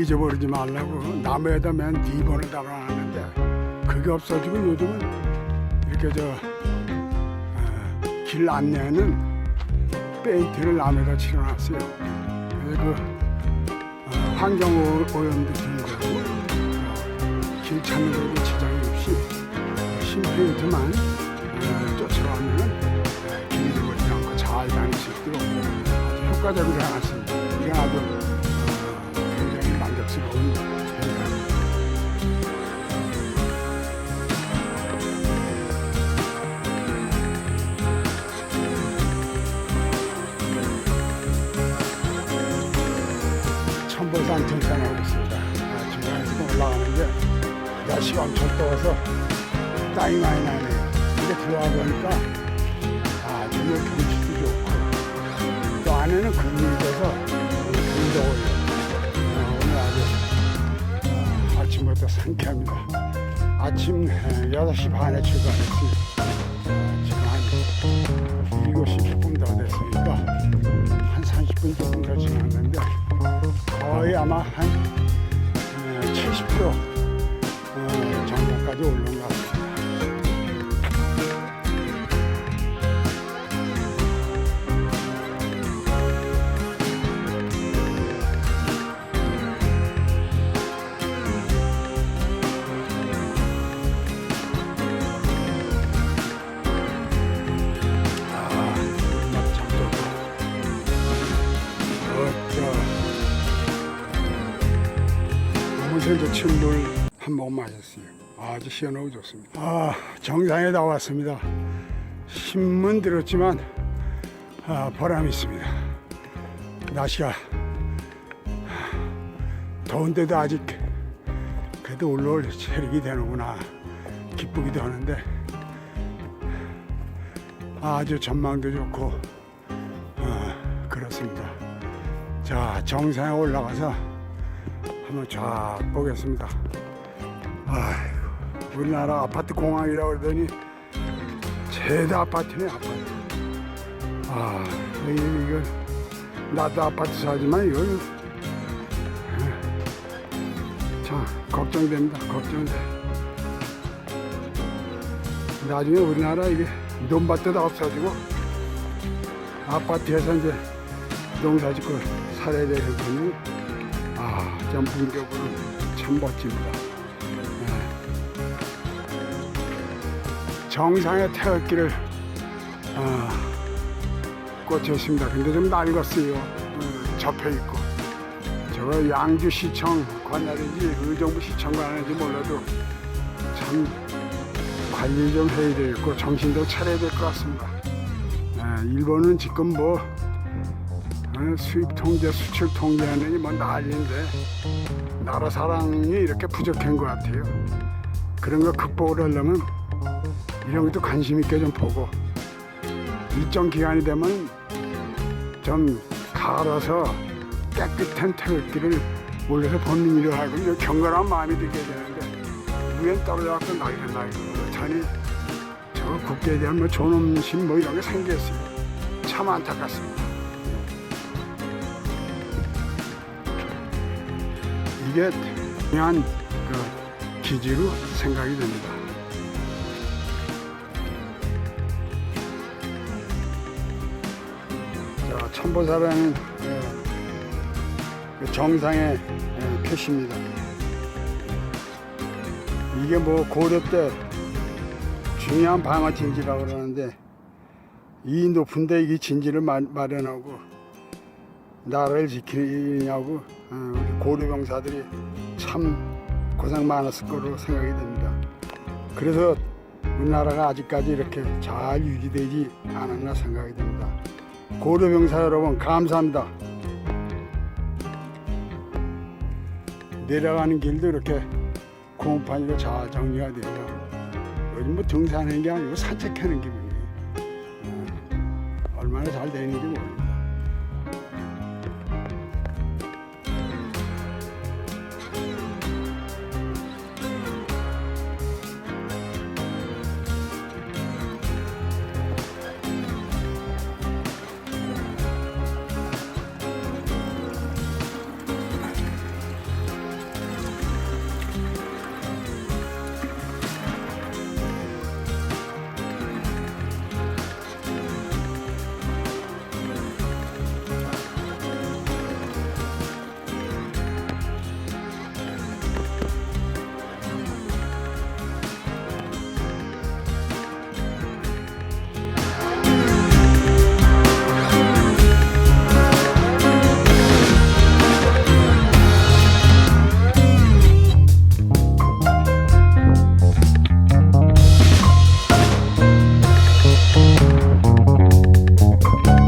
길 잊어버리지 말라고 나무에다 맨네 번을 달아놨는데 그게 없어지고 요즘은 이렇게 저길 안내는 페인트를 나무에다 칠해놨어요. 그래서 그 어, 환경 오염도 드는 거고 어, 길 찾는 데도 지장이 없이 신 페인트만 어, 쫓아가면은 어, 길 잃어버리지 않고 잘 다닐 수 있도록 효과적으로 해놨습니다. 이건 아주 날씨가 엄청 더워서 땀이 많이 나네요. 근데 들어와 보니까 아주 경치도 좋고 또 안에는 금이 있어서 금이 더워요. 아, 오늘 아주 아, 아침부터 상쾌합니다. 아침 6시 반에 출발했습니다. 아, 지금 한 7시 조금 더 됐으니까 한 30분 조금 더 지났는데 거의 아마 한 70% 저, 무쇠도 침물 한 모금 마셨어요. 아주 시원하고 좋습니다. 아, 정상에 나왔습니다. 신문 들었지만, 아, 보람이 있습니다. 날씨가 더운데도 아직 그래도 올라올 체력이 되는구나. 기쁘기도 하는데, 아주 전망도 좋고, 어, 그렇습니다. 자, 정상에 올라가서 한번 쫙 보겠습니다. 아이고, 우리나라 아파트 공항이라고 그러더니 최대 아파트네, 아파트. 아, 이- 이거, 나도 아파트 사지만 에, 참, 걱정됩니다. 걱정돼. 나중에 우리나라 이게 논밭도 다 없어지고 아파트에서 이제 농사 짓고 살아야 아, 전문적으로 참 멋집니다. 네. 정상의 태극기를 아, 꽂혔습니다. 근데 좀 낡았어요. 음, 접혀 있고. 저거 양주시청 관할인지 의정부 시청 관할인지 몰라도 참 관리 좀 해야 되겠고 정신도 차려야 될 것 같습니다. 아, 일본은 지금 뭐 어, 수입 통제, 수출 통제하느니 뭐 난리인데 나라 사랑이 이렇게 부족한 것 같아요. 그런 거 극복을 하려면 이런 것도 관심 있게 좀 보고 일정 기간이 되면 좀 갈아서 깨끗한 태극기를 올려서 본인이로 하고 이런 경건한 마음이 들게 되는데 위엔 떨어져갖고 나이가 나이가 그렇다니 저 국가에 대한 뭐 존엄심 뭐 이런 게 생겼어요. 참 안타깝습니다. 이게 중요한 그 기지로 생각이 됩니다. 자, 천보사라는 예, 그 정상의 예, 표시입니다. 이게 뭐 고려 때 중요한 방어 진지라고 그러는데 이 높은데 이 진지를 마, 마련하고 나라를 지키냐고 어, 고려 병사들이 참 고생 많았을 거로 생각이 됩니다. 그래서 우리나라가 아직까지 이렇게 잘 유지되지 않았나 생각이 됩니다. 고려 병사 여러분 감사합니다. 내려가는 길도 이렇게 공판으로 잘 정리가 돼요. 요즘 뭐 등산하는 게 아니고 산책하는 기분이에요. 어, 얼마나 잘 되는지 모르겠어요.